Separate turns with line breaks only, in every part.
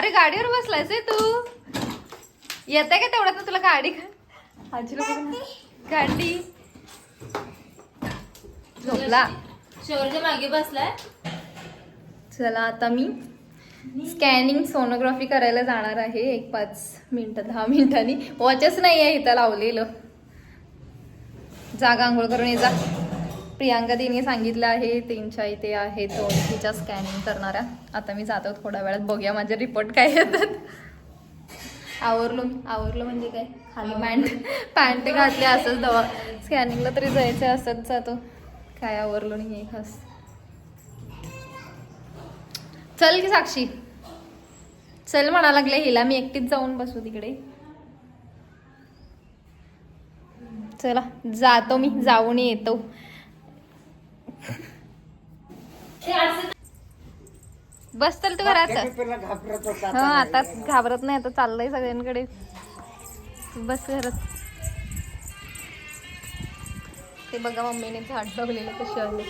अरे गाडीवर बसलायस आहे तू. येत का तेवढ्यात ना तुला गाडी? आजीला बघ ना. गाडी. झोपला.
शेवटच्या मागे बसलाय?
चला आता मी स्कॅनिंग सोनोग्राफी करायला जाणार आहे. एक पाच मिनिटं दहा मिनिटांनी. वॉचच नाही आहे इथं लावलेलं. जागा आंघोळ करून ये जा. प्रियांका तिने सांगितलं आहे त्यांच्या इथे आहे तो तिच्या स्कॅनिंग करणाऱ्या. आता मी जातो थोड्या वेळात बघूया माझे रिपोर्ट काय येतात. आवरलो आवरलो म्हणजे काय? खाली पॅन्ट पॅन्ट घातली असंच दवा स्कॅनिंगला तरी जायचं असंच जातो. काय आवरलो नाही आहे खास चल की साक्षी. चल म्हणा लागले हिला मी एकटीच जाऊन बसू तिकडे. चला जातो मी जाऊन येतो. बस तू घरात.
पेपरला घाबरत होता
हा आता घाबरत नाही आता चाललंय सगळ्यांकडे. तू बस घरात. ते बघा मम्मीने झाड लावलेलं कसे आले.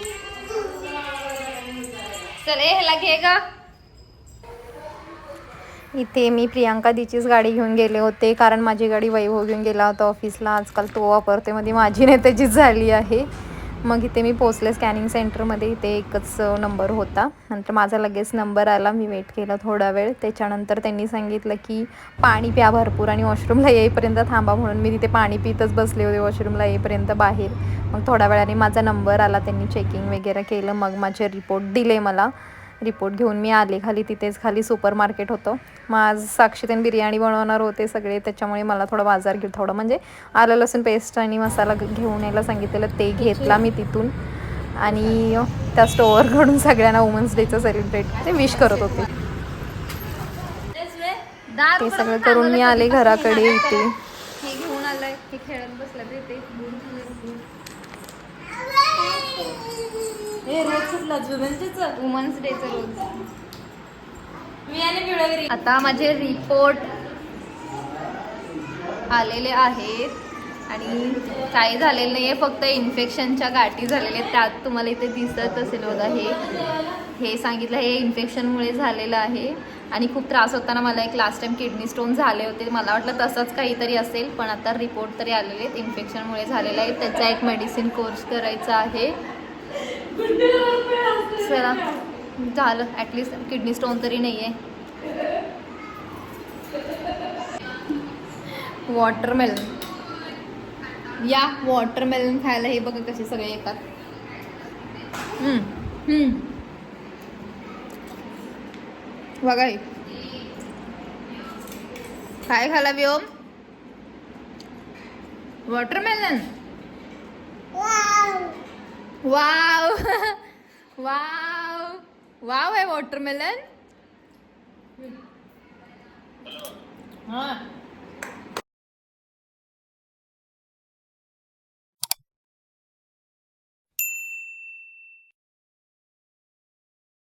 चल ह्याला घे ग. इथे मी प्रियांका दीचीच गाडी घेऊन गेले होते कारण माझी गाडी वैभव घेऊन गेला होता ऑफिसला आजकाल तो वापरते मध्ये माझी नाही त्याचीच झाली आहे. मग इथे मी पोचले स्कॅनिंग सेंटरमध्ये इथे एकच नंबर होता. नंतर माझा लगेच नंबर आला. मी वेट केला थोडा वेळ. त्याच्यानंतर त्यांनी सांगितलं की पाणी प्या भरपूर आणि वॉशरूमला येईपर्यंत थांबा. म्हणून मी तिथे पाणी पितच बसले होते वॉशरूमला येईपर्यंत बाहेर. मग थोड्या वेळाने माझा नंबर आला. त्यांनी चेकिंग वगैरे केलं. मग माझे रिपोर्ट दिले मला. रिपोर्ट घेऊन मी आले खाली तिथेच खाली सुपर मार्केट होतं. मग आज साक्षीतेन बिर्याणी बनवणार होते सगळे त्याच्यामुळे मला थोडं बाजार घेऊ थोडं म्हणजे आलं लसूण पेस्ट आणि मसाला घेऊन यायला सांगितलेलं ते घेतला मी तिथून. आणि त्या स्टोअरकडून सगळ्यांना वुमन्स डेचं सेलिब्रेट ते विश करत होते. ते सगळं करून मी आले घराकडे इथे. हे घेऊन आलंय हे खेळत बसलं ते
रोज.
वुमन्स डेचं रोज.
मी आणि
आता माझे रिपोर्ट आलेले आहेत. आणि काही झालेलं नाही आहे फक्त इन्फेक्शनच्या गाठी झालेल्या आहेत. त्यात तुम्हाला इथे दिसत असेल बघा हे. हे सांगितलं हे इन्फेक्शनमुळे झालेलं आहे. आणि खूप त्रास होताना मला एक लास्ट टाइम किडनी स्टोन झाले होते. मला वाटलं तसंच काहीतरी असेल पण आता रिपोर्ट तरी आलेले आहेत. इन्फेक्शनमुळे झालेलं आहे. त्याचा एक मेडिसिन कोर्स करायचा आहे. चला झालं ॲटलिस्ट किडनी स्टोन तरी नाही आहे वॉटरमेलन या वॉटरमेलन खायला हे बघा कसे सगळे येतात. बघा हे. काय खाला Vyom watermelon wow wow wow आहे वॉटरमेलन
हा